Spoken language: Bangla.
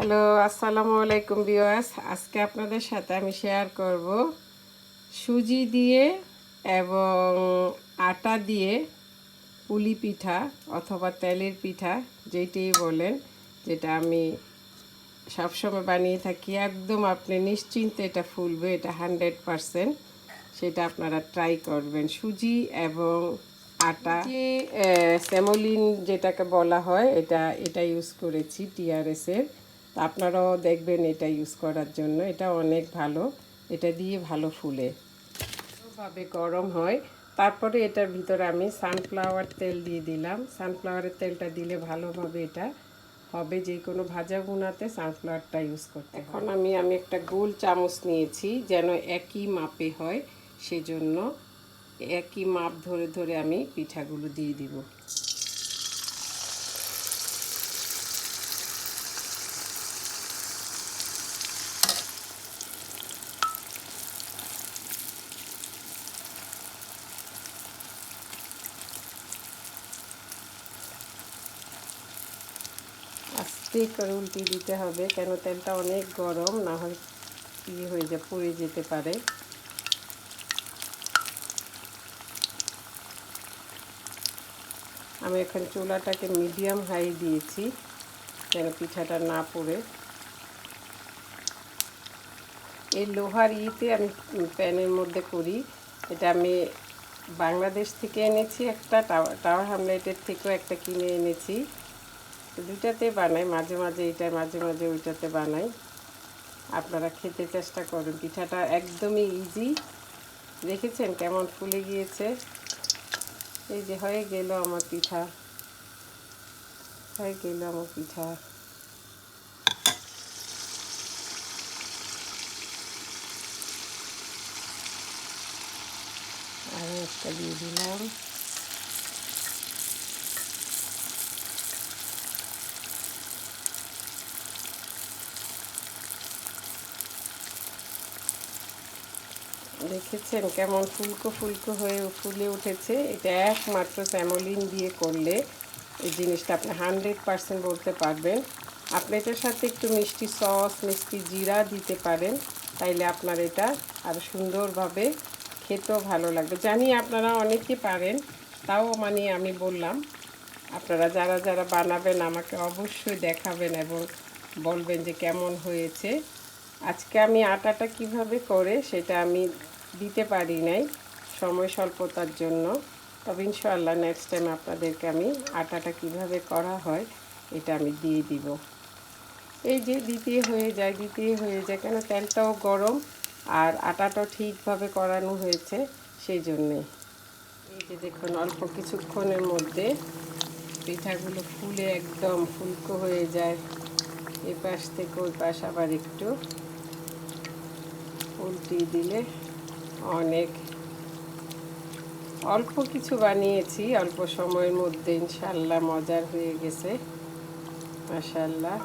হ্যালো, আসসালামু আলাইকুম বিওয়াস আজকে আপনাদের সাথে আমি শেয়ার করব সুজি দিয়ে এবং আটা দিয়ে পুলি পিঠা অথবা তেলের পিঠা, যেইটাই বলেন, যেটা আমি সবসময় বানিয়ে থাকি। একদম আপনি নিশ্চিন্তে এটা ফুলবে, এটা হান্ড্রেড পারসেন্ট সেটা আপনারা ট্রাই করবেন। সুজি এবং আটা স্যামোলিন যেটাকে বলা হয়, এটা এটা ইউজ করেছি টিআরএসের আপনারাও দেখবেন এটা ইউজ করার জন্য। এটা অনেক ভালো। এটা দিয়ে ভালো ফুলে। ভাবে গরম হয়। তারপরে এটার ভিতরে আমি সানফ্লাওয়ার তেল দিয়ে দিলাম। সানফ্লাওয়ারের তেলটা দিলে ভালোভাবে এটা হবে। যে কোনো ভাজা গুনাতে সানফ্লাওয়ারটা ইউজ করতে এখন আমি আমি একটা গোল চামচ নিয়েছি যেন একই মাপে হয়। সেজন্য একই মাপ ধরে ধরে আমি পিঠাগুলো দিয়ে দিব। আস্তে করে উল্টে দিতে হবে, কেন তেলটা অনেক গরম, না হয় ইয়ে হয়ে যা, পুড়ে যেতে পারে। আমি এখন চুলাটাকে মিডিয়াম হাই দিয়েছি, যেন পিঠাটা না পড়ে। এই লোহার ইতে আমি প্যানের মধ্যে করি। এটা আমি বাংলাদেশ থেকে এনেছি একটা টাওয়ার হামলেটের থেকেও একটা কিনে এনেছি। দুইটাতে বানাই, মাঝে মাঝে এটা, মাঝে মাঝে ওইটাতে বানাই। আপনারা খেতে চেষ্টা করুন, পিঠাটা একদমই ইজি দেখেছেন কেমন ফুলে গিয়েছে? এই যে হয়ে গেল আমার পিঠা। হয়ে গেল আমার পিঠা। আর একটা দিয়ে দিলাম। দেখেছেন কেমন ফুলকো ফুলকো হয়ে ফুলে উঠেছে। এটা একমাত্র স্যামোলিন দিয়ে করলে এই জিনিসটা আপনি হানড্রেড পারসেন্ট বলতে পারবেন। আপনি এটার সাথে একটু মিষ্টি সস, মিষ্টি জিরা দিতে পারেন, তাইলে আপনার এটা আরও সুন্দরভাবে খেতেও ভালো লাগবে। জানি আপনারা অনেকে পারেন, তাও মানে আমি বললাম, আপনারা যারা যারা বানাবেন আমাকে অবশ্যই দেখাবেন এবং বলবেন যে কেমন হয়েছে। আজকে আমি আটাটা কীভাবে করে সেটা আমি দিতে পারি নাই সময় স্বল্পতার জন্য। তবে ইনশাআল্লাহ নেক্সট টাইম আপনাদেরকে আমি আটাটা কীভাবে করা হয় এটা আমি দিয়ে দিব। এই যে দ্বিতীয় হয়ে যায় দ্বিতীয় হয়ে যায়, কেন তেলটাও গরম আর আটাটাও ঠিকভাবে করানো হয়েছে সেই জন্যে। এই যে দেখুন, অল্প কিছুক্ষণের মধ্যে পিঠাগুলো ফুলে একদম ফুলকো হয়ে যায়। এই পাশ থেকে ওই পাশ আবার একটু উল্টিয়ে দিলে অনেক। অল্প কিছু বানিয়েছি অল্প সময়ের মধ্যে ইনশাল্লাহ মজার হয়ে গেছে। মাশাল্লাহ